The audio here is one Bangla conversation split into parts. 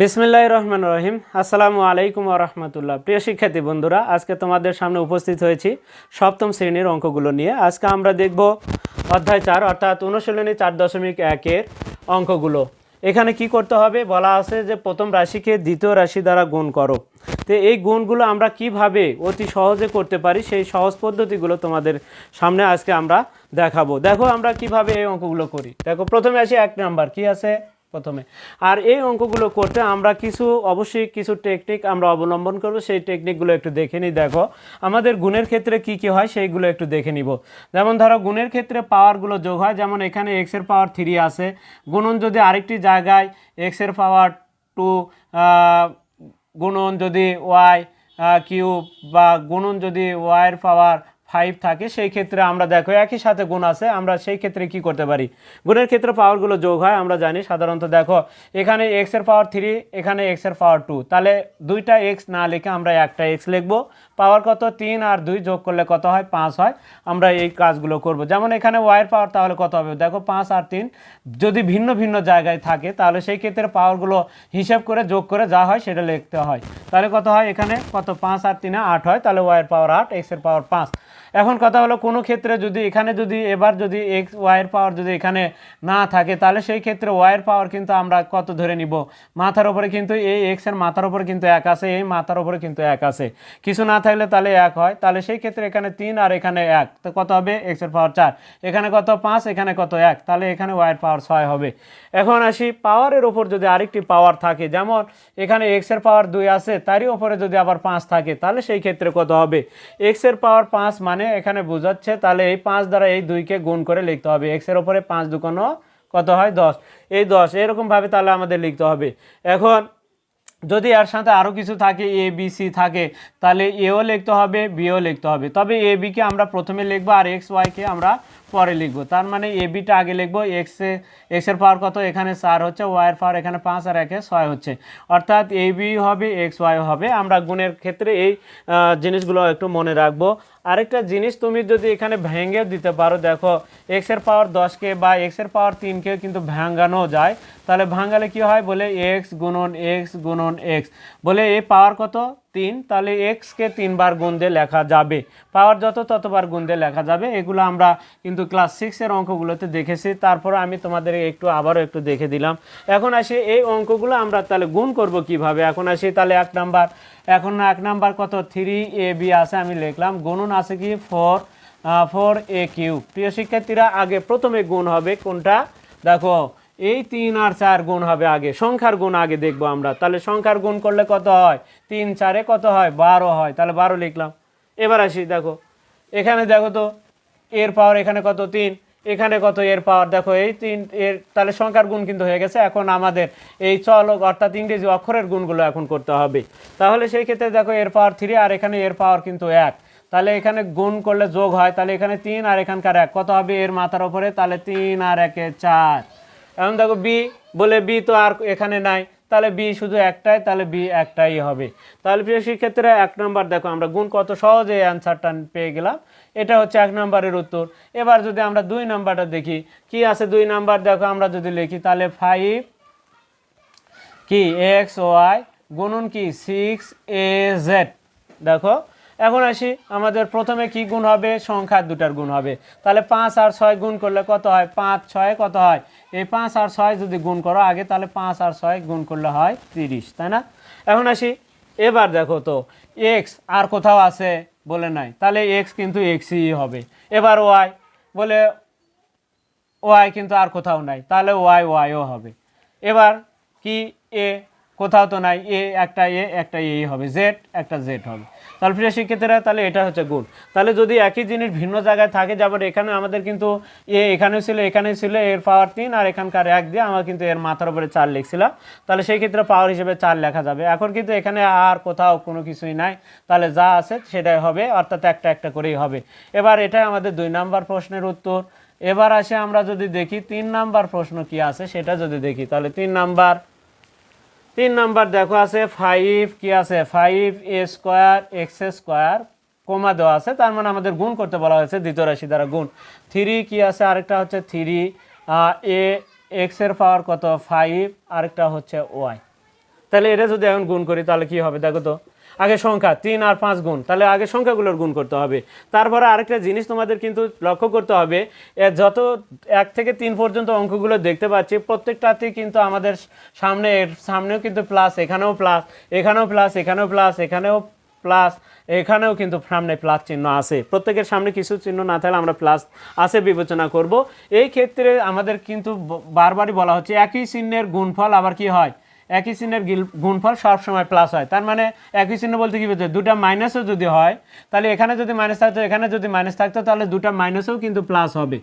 বিসমিল্লাহ রহমান রহিম। আসসালামু আলাইকুম রহমতুল্লাহ। প্রিয় শিক্ষার্থী বন্ধুরা, আজকে তোমাদের সামনে উপস্থিত হয়েছি সপ্তম শ্রেণির অঙ্কগুলো নিয়ে। আজকে আমরা দেখব অধ্যায় চার, অর্থাৎ অনুশীলনী চার দশমিক একের অঙ্কগুলো। এখানে কি করতে হবে? বলা আছে যে প্রথম রাশিকে দ্বিতীয় রাশি দ্বারা গুণ করো। তো এই গুণগুলো আমরা কীভাবে অতি সহজে করতে পারি, সেই সহজ পদ্ধতিগুলো তোমাদের সামনে আজকে আমরা দেখাবো। দেখো আমরা কীভাবে এই অঙ্কগুলো করি। দেখো, প্রথমে আসি এক নাম্বার। কি আছে? প্রথমে। আর এই অঙ্কগুলো করতে আমরা কিছু, অবশ্যই কিছু টেকনিক আমরা অবলম্বন করব। সেই টেকনিকগুলো একটু দেখে নিই। দেখো, আমাদের গুণের ক্ষেত্রে কি কি হয় সেইগুলো একটু দেখে নিব। যেমন ধরো, গুণের ক্ষেত্রে পাওয়ারগুলো যোগ হয়। যেমন এখানে এক্সের পাওয়ার থ্রি আছে। গুণন যদি আরেকটি জায়গায় এক্সের পাওয়ার টু গুণন যদি ওয়াই কিউব বা গুণন যদি ওয়াইয়ের পাওয়ার ফাইভ থাকে, সেই ক্ষেত্রে আমরা দেখো একই সাথে গুণ আছে, আমরা সেই ক্ষেত্রে কি করতে পারি? গুণের ক্ষেত্রে পাওয়ারগুলো যোগ হয়, আমরা জানি সাধারণত দেখো এখানে এক্সের পাওয়ার থ্রি এখানে এক্সের পাওয়ার টু তাহলে দুইটা এক্স না লিখে আমরা একটা এক্স লিখব। পাওয়ার কত? তিন আর দুই যোগ করলে কত হয়? পাঁচ হয়। আমরা এই কাজগুলো করব। যেমন এখানে ওয়াইয়ের পাওয়ার তাহলে কত হবে? দেখো পাঁচ আর তিন। যদি ভিন্ন ভিন্ন জায়গায় থাকে, তাহলে সেই ক্ষেত্রে পাওয়ারগুলো হিসাব করে, যোগ করে যা হয় সেটা লিখতে হয়। তাহলে কত হয় এখানে? কত? পাঁচ আর তিনে আট হয়। তাহলে ওয়াইয়ের পাওয়ার আট এক্সের পাওয়ার পাঁচ। এখন কথা হলো কোনো ক্ষেত্রে যদি এখানে যদি এবার যদি এক্স ওয়াইয়ের পাওয়ার যদি এখানে না থাকে, তাহলে সেই ক্ষেত্রে ওয়াইয়ের পাওয়ার কিন্তু আমরা কত ধরে নিব? মাথার উপরে কিন্তু এই এক্সের মাথার উপরে কিন্তু এক আছে, এই মাথার উপরে কিন্তু এক আছে। কিছু না থাকলে তাহলে এক হয়। তাহলে সেই ক্ষেত্রে এখানে তিন আর এখানে এক। তো কত হবে? এক্সের পাওয়ার চার। এখানে কত? পাঁচ, এখানে কত? এক। তাহলে এখানে ওয়াইয়ের পাওয়ার ছয় হবে। এখন আসি পাওয়ারের ওপর যদি আরেকটি পাওয়ার থাকে, যেমন এখানে এক্সের পাওয়ার দুই আছে, তারই ওপরে যদি আবার পাঁচ থাকে, তাহলে সেই ক্ষেত্রে কত হবে? এক্সের পাওয়ার পাঁচ মানে এখানে বোঝাচ্ছে, তাহলে এই পাঁচ দ্বারা এই দুইকে গুণ করে লিখতে হবে। এক্সের ওপরে পাঁচ দুকোনো কত হয়? দশ। এই দশ, এরকমভাবে তাহলে আমাদের লিখতে হবে। এখন, যদি এর সাথে আরও কিছু থাকে এ বি সি থাকে, তাহলে এও লিখতে হবে বিও লিখতে হবে। তবে এ বিকে আমরা প্রথমে লিখব আর এক্স ওয়াইকে আমরা পরে লিখব। তার মানে এ বিটা আগে লিখব এক্সে এক্সের পাওয়ার কত? এখানে চার হচ্ছে ওয়াইয়ের পাওয়ার এখানে পাঁচ আর একে ছয় হচ্ছে। অর্থাৎ এ বি হবে এক্স ওয়াই হবে। আমরা গুণের ক্ষেত্রে এই জিনিসগুলো একটু মনে রাখব। আরেকটা জিনিস তুমি যদি এখানে ভেঙে দিতে পারো, দেখো এক্সের পাওয়ার দশকে বা এক্সের পাওয়ার তিনকে কিন্তু ভাঙানো যায়। তাহলে ভাঙালে কি হয়? বলে এক্স গুণন এক্স গুণন এক্স বলে এ পাওয়ার কত? তিন, তাহলে এক্সকে তিনবার গুণ লেখা যাবে। পাওয়ার যত ততবার গুণ লেখা যাবে। এগুলো আমরা কিন্তু ক্লাস সিক্সের অঙ্কগুলোতে দেখেছি। তারপরে আমি তোমাদের একটু আবারও একটু দেখে দিলাম। এখন আসি এই অঙ্কগুলো আমরা তাহলে গুণ করব কীভাবে? এখন আসি তাহলে এক নাম্বার। এখন এক নাম্বার কত? থ্রি এ বি আছে, আমি লিখলাম। গুণন আছে কি? ফোর ফোর এ কিউ প্রিয় শিক্ষার্থীরা, আগে প্রথমে গুণ হবে কোনটা? দেখো এই তিন আর চার গুণ হবে আগে। সংখ্যার গুণ আগে দেখব আমরা। তাহলে সংখ্যার গুণ করলে কত হয়? তিন চারে কত হয়? বারো হয়। তাহলে বারো লিখলাম। এবার আসি, দেখো। এখানে দেখো তো, এর পাওয়ার এখানে কত? তিন। এখানে কত এর পাওয়ার দেখো, এই তিন এর, তাহলে সংখ্যার গুণ কিন্তু হয়ে গেছে। এখন আমাদের এই চলক অর্থাৎ ইংরেজি অক্ষরের গুণগুলো এখন করতে হবে। তাহলে সেই ক্ষেত্রে দেখো, এর পাওয়ার থ্রি আর এখানে এর পাওয়ার কিন্তু এক। তাহলে এখানে গুণ করলে যোগ হয়। তাহলে এখানে তিন আর এখানকার এক। কত হবে? এর মাথার ওপরে। তাহলে তিন আর একে চার। এখন দেখো বি বলে বি তো আর এখানে নাই, তাহলে বি শুধু একটাই, তাহলে বি একটাই হবে। তাহলে প্রিয় শিক্ষার্থীরা, এক নম্বর দেখো, আমরা গুণ কত সহজে অ্যান্সারটা পেয়ে গেলাম। এটা হচ্ছে এক নম্বরের উত্তর। এবার যদি আমরা দুই নাম্বারটা দেখি, কি আছে দুই নাম্বার? দেখো, আমরা যদি লিখি, তাহলে ফাইভ কি? এক্স ওয়াই গুণন কি? সিক্স এ জেড দেখো এখন আসি, আমাদের প্রথমে কি গুণ হবে? সংখ্যা দুটার গুণ হবে। তাহলে পাঁচ আর ছয় গুণ করলে কত হয়? পাঁচ ছয় কত হয়? এই পাঁচ আর ছয় যদি গুণ করো আগে, তাহলে পাঁচ আর ছয় গুণ করলে হয় তিরিশ, তাই না? এখন আসি, এবার দেখো তো এক্স আর কোথাও আছে বলে নাই। তাহলে এক্স কিন্তু এক্সই হবে। এবার ওয়াই বলে ওয়াই কিন্তু আর কোথাও নাই। তাহলে ওয়াই ওয়াইও হবে। এবার কি? এ কোথাও তো নাই। এ একটা এ একটা এ হবে। জেড একটা জেড হবে। তাহলে শিক্ষার্থীরা তাহলে এটা হচ্ছে গুণ। তাহলে যদি একই জিনিস ভিন্ন জায়গায় থাকে, যেমন এখানে আমাদের কিন্তু এ এখানেও ছিল এখানেও ছিল, এর পাওয়ার তিন আর এখানকার এক দিয়ে আমরা কিন্তু এর মাথার উপরে চার লিখছিলাম। তাহলে সেই ক্ষেত্রে পাওয়ার হিসেবে চার লেখা যাবে। এখন কিন্তু এখানে আর কোথাও কোনো কিছুই নাই। তাহলে যা আছে সেটাই হবে, অর্থাৎ একটা একটা করেই হবে। এবার এটাই আমাদের দুই নাম্বার প্রশ্নের উত্তর। এবার আসে আমরা যদি দেখি, তিন নাম্বার প্রশ্ন কি আছে সেটা যদি দেখি, তাহলে তিন নাম্বার তিন নাম্বার দেখো আছে ফাইভ কি আছে? Five A square X square comma দেওয়া আছে। তার মানে আমাদের গুণ করতে বলা হয়েছে দ্বিতীয় রাশি দ্বারা গুণ। থ্রি কি আছে? আরেকটা হচ্ছে থ্রি এ এক্সের পাওয়ার কত? ফাইভ আরেকটা হচ্ছে ওয়াই তাহলে এটা যদি এখন গুণ করি, তাহলে কি হবে? দেখো তো আগে সংখ্যা তিন আর পাঁচ গুণ। তাহলে আগে সংখ্যাগুলোর গুণ করতে হবে। তারপরে আরেকটা জিনিস তোমাদের কিন্তু লক্ষ্য করতে হবে যত এক থেকে তিন পর্যন্ত অঙ্কগুলো দেখতে পাচ্ছি, প্রত্যেকটাতেই কিন্তু আমাদের সামনে সামনেও কিন্তু প্লাস এখানেও প্লাস এখানেও প্লাস এখানেও প্লাস এখানেও প্লাস এখানেও কিন্তু সামনে প্লাস চিহ্ন আছে। প্রত্যেকের সামনে কিছু চিহ্ন না থাকলে আমরা প্লাস আছে বিবেচনা করব। এই ক্ষেত্রে আমাদের কিন্তু বারবারই বলা হচ্ছে একই চিহ্নের গুণফল আবার কি হয়? একই চিহ্নের গুণফল সবসময় প্লাস হয়। তার মানে একই চিহ্ন বলতে কি বলতে দুটা মাইনাসও যদি হয়, তাহলে এখানে যদি মাইনাস থাকতো, এখানে যদি মাইনাস থাকতো, তাহলে দুটা মাইনাসও কিন্তু প্লাস হবে।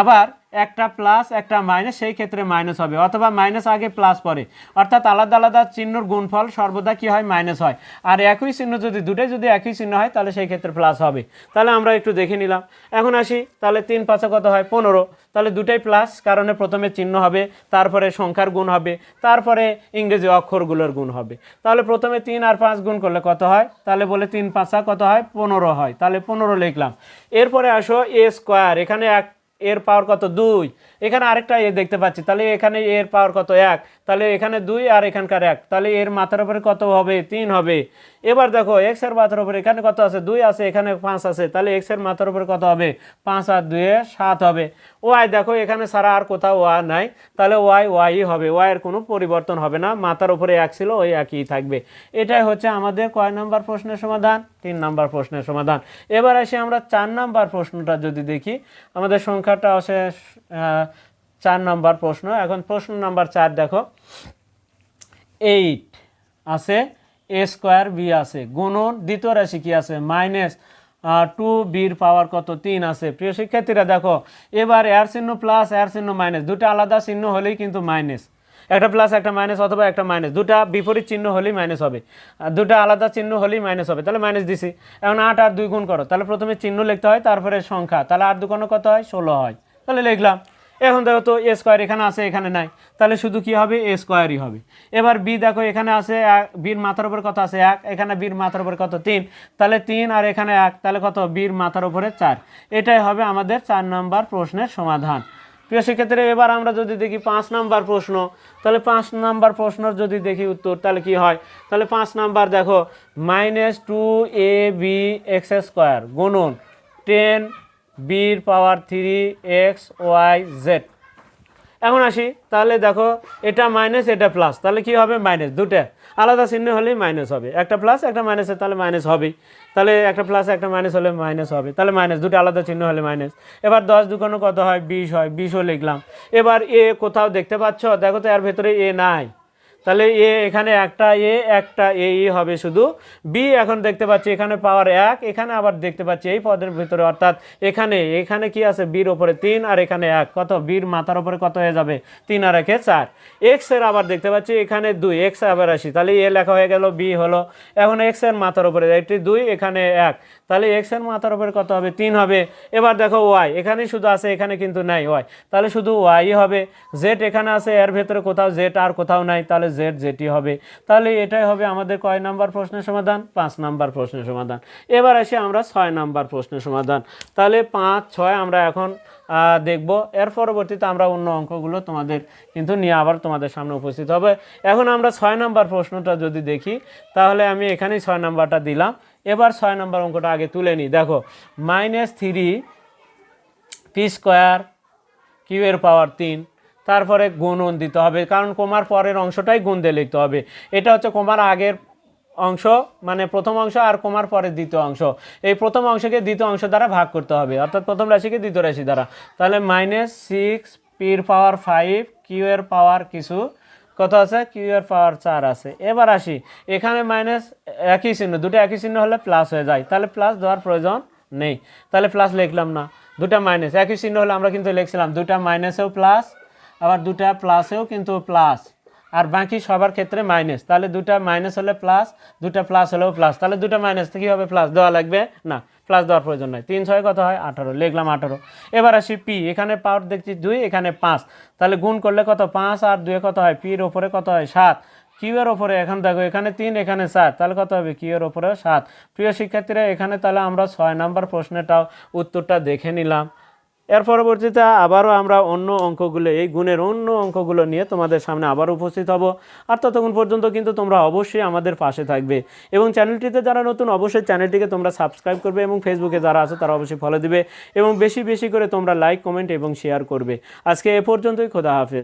আবার একটা প্লাস একটা মাইনাস সেই ক্ষেত্রে মাইনাস হবে। অথবা মাইনাস আগে প্লাস পরে অর্থাৎ আলাদা আলাদা চিহ্নর গুণফল সর্বদা কি হয়? মাইনাস হয়। আর একই চিহ্ন যদি দুটোই যদি একই চিহ্ন হয়, তাহলে সেই ক্ষেত্রে প্লাস হবে। তাহলে আমরা একটু দেখে নিলাম। এখন আসি, তাহলে তিন পাঁচে কত হয়? পনেরো। তাহলে দুটাই প্লাস কারণে প্রথমে চিহ্ন হবে, তারপরে সংখ্যার গুণ হবে, তারপরে ইংরেজি অক্ষরগুলোর গুণ হবে। তাহলে প্রথমে তিন আর পাঁচ গুণ করলে কত হয়? তাহলে বলে তিন পাঁচা কত হয়? পনেরো হয়। তাহলে পনেরো লিখলাম। এরপরে আসো এ স্কোয়ার এখানে এক এর পাওয়ার কত? দুই। এখানে আরেকটা এ দেখতে পাচ্ছি। তাহলে এখানে এর পাওয়ার কত? এক। তাহলে এখানে দুই আর এখানকার এক। তাহলে এর মাথার উপরে কত হবে? তিন হবে। এবার দেখো এক্সের মাথার উপরে এখানে কত আছে? দুই আছে এখানে পাঁচ আছে। তাহলে এক্সের মাথার উপরে কত হবে? পাঁচ আর দুয়ে সাত হবে। ওয়াই দেখো এখানে সারা আর কোথাও ওয়া নাই। তাহলে ওয়াই ওয়াই হবে। ওয়াই এর কোনো পরিবর্তন হবে না। মাথার উপরে এক ছিল ওই একই থাকবে। এটাই হচ্ছে আমাদের কয় নম্বর প্রশ্নের সমাধান? তিন নাম্বার প্রশ্নের সমাধান। এবার আসি আমরা চার নাম্বার প্রশ্নটা যদি দেখি আমাদের সংখ্যাটা আহ, চার নম্বর প্রশ্ন। এখন প্রশ্ন নাম্বার চার দেখো। এইট আছে, এ স্কোয়ার বি আছে। গুণন দ্বিতীয় রাশি কি আছে? মাইনাস টু বির পাওয়ার কত? তিন আছে। প্রিয় শিক্ষার্থীরা, দেখো, এবার এর চিহ্ন প্লাস এর চিহ্ন মাইনাস দুটো আলাদা চিহ্ন হলেই কিন্তু মাইনাস একটা প্লাস একটা মাইনাস অথবা একটা মাইনাস দুটা বিপরীত চিহ্ন হলেই মাইনাস হবে। দুটা আলাদা চিহ্ন হলেই মাইনাস হবে। তাহলে মাইনাস দিছি। এখন আট আর দুই গুণ করো। তাহলে প্রথমে চিহ্ন লিখতে হয়, তারপরে সংখ্যা। তাহলে আট দুগুণ কত হয়? ষোলো হয়। তাহলে লিখলাম। এখন দেখো তো এ স্কোয়ার এখানে আছে, এখানে নাই। তাহলে শুধু কি হবে? এ স্কোয়ারই হবে। এবার বি দেখো, এখানে আছে এক- বির মাথার উপর কত আছে? এক। এখানে বির মাথার উপর কত? তিন। তাহলে তিন আর এখানে এক। তাহলে কত? বির মাথার উপরে চার। এটাই হবে আমাদের চার নম্বর প্রশ্নের সমাধান। প্রিয় সেক্ষেত্রে এবার আমরা যদি দেখি পাঁচ নাম্বার প্রশ্ন, তাহলে পাঁচ নাম্বার প্রশ্ন যদি দেখি উত্তর, তাহলে কি হয়? তাহলে পাঁচ নাম্বার দেখো minus two A B X square গুণন টেন বির power three X Y Z. এখন আসি, তাহলে দেখো এটা মাইনাস, এটা প্লাস, তাহলে কি হবে? মাইনাস, দুটো। আলাদা চিহ্ন হলেই মাইনাস হবে। একটা প্লাস, একটা মাইনাসে, তাহলে মাইনাস হবেই। তাহলে একটা প্লাস, একটা মাইনাস হলে মাইনাস হবে। তাহলে মাইনাস, দুটো আলাদা চিহ্ন হলে মাইনাস। এবার দশ দুগুণ কত হয়? বিশ হয়। বিশও লিখলাম। এবার এ কোথাও দেখতে পাচ্ছ? দেখো তো এর ভেতরে এ নাই। তাহলে এ এখানে একটা এ একটা এ হবে শুধু। বি এখন দেখতে পাচ্ছি এখানে পাওয়ার এক, এখানে আবার দেখতে পাচ্ছি এই পদের ভিতরে, অর্থাৎ এখানে এখানে কি আছে? বির ওপরে তিন আর এখানে এক। কত? বির মাথার ওপরে কত হয়ে যাবে? তিন আর একে চার। এক্সের আবার দেখতে পাচ্ছি এখানে দুই। এক্স আবার আসি তাহলে এ লেখা হয়ে গেল, বি হলো। এখন এক্সের মাথার উপরে একটি দুই, এখানে এক। তাহলে এক্সের মাথার উপরে কত হবে? তিন হবে। এবার দেখো ওয়াই এখানে শুধু আছে, এখানে কিন্তু নাই ওয়াই তাহলে শুধু ওয়াই হবে। জেড এখানে আছে, এর ভেতরে কোথাও জেড আর কোথাও নাই। তাহলে জেড যেটি হবে। তাহলে এটাই হবে আমাদের কয় নাম্বার প্রশ্নের সমাধান? পাঁচ নাম্বার প্রশ্নের সমাধান। এবার আসি আমরা ছয় নাম্বার প্রশ্নের সমাধান। তাহলে পাঁচ, ছয় আমরা এখন দেখব। এর পরবর্তীতে আমরা অন্য অঙ্কগুলো তোমাদের কিন্তু নিয়ে আবার তোমাদের সামনে উপস্থিত হবে। এখন আমরা ছয় নাম্বার প্রশ্নটা যদি দেখি, তাহলে আমি এখানেই ছয় নাম্বারটা দিলাম। এবার ছয় নাম্বার অঙ্কটা আগে তুলে নিই। দেখো minus three P square Q এর পাওয়ার তিন তারপরে গুণন দিতে হবে, কারণ কোমার পরের অংশটাই গুণ দিয়ে লিখতে হবে। এটা হচ্ছে কোমার আগের অংশ মানে প্রথম অংশ আর কোমার পরের দ্বিতীয় অংশ। এই প্রথম অংশকে দ্বিতীয় অংশ দ্বারা ভাগ করতে হবে, অর্থাৎ প্রথম রাশিকে দ্বিতীয় রাশি দ্বারা। তাহলে মাইনাস সিক্স পির পাওয়ার ফাইভ কিউ এর পাওয়ার কিছু, কত আছে? কিউ এর পাওয়ার চার আছে। এবার আসি, এখানে মাইনাস একই চিহ্ন, দুটো একই চিহ্ন হলে প্লাস হয়ে যায়। তাহলে প্লাস দেওয়ার প্রয়োজন নেই। তাহলে প্লাস লিখলাম না, দুটা মাইনাস একই চিহ্ন হলে আমরা কিন্তু লিখছিলাম, দুটা মাইনাসেও প্লাস আবার দুটা প্লাসেও কিন্তু প্লাস আর বাকি সবার ক্ষেত্রে মাইনাস তাহলে দুটা মাইনাস হলে প্লাস দুটা প্লাস হলেও প্লাস তাহলে দুটা মাইনাস কী হবে? প্লাস দেওয়া লাগবে? না প্লাস দেওয়ার প্রয়োজন নাই। তিন ছয় কত হয়? আঠারো। লিখলাম আঠারো। এবার আসি পি এখানে পাওয়ার দেখছি দুই, এখানে পাঁচ। তাহলে গুণ করলে কত? পাঁচ আর দুয়ে কত হয়? পির ওপরে কত হয়? সাত। কিউ এর ওপরে, এখন দেখো, এখানে তিন, এখানে সাত। তাহলে কত হবে? কিউ এর ওপরে সাত। প্রিয় শিক্ষার্থীরা, এখানে তাহলে আমরা ছয় নাম্বার প্রশ্নটাও উত্তরটা দেখে নিলাম। এর পরবর্তীতে আবারও আমরা অন্য অঙ্কগুলো, এই গুণের অন্য অঙ্কগুলো নিয়ে তোমাদের সামনে আবার উপস্থিত হব। আর ততক্ষণ পর্যন্ত কিন্তু তোমরা অবশ্যই আমাদের পাশে থাকবে। এবং চ্যানেলটিতে যারা নতুন, অবশ্যই চ্যানেলটিকে তোমরা সাবস্ক্রাইব করবে এবং ফেসবুকে যারা আছো তারা অবশ্যই ফলো দিবে। এবং বেশি বেশি করে তোমরা লাইক কমেন্ট এবং শেয়ার করবে। আজকে এ পর্যন্তই, খোদা হাফেজ।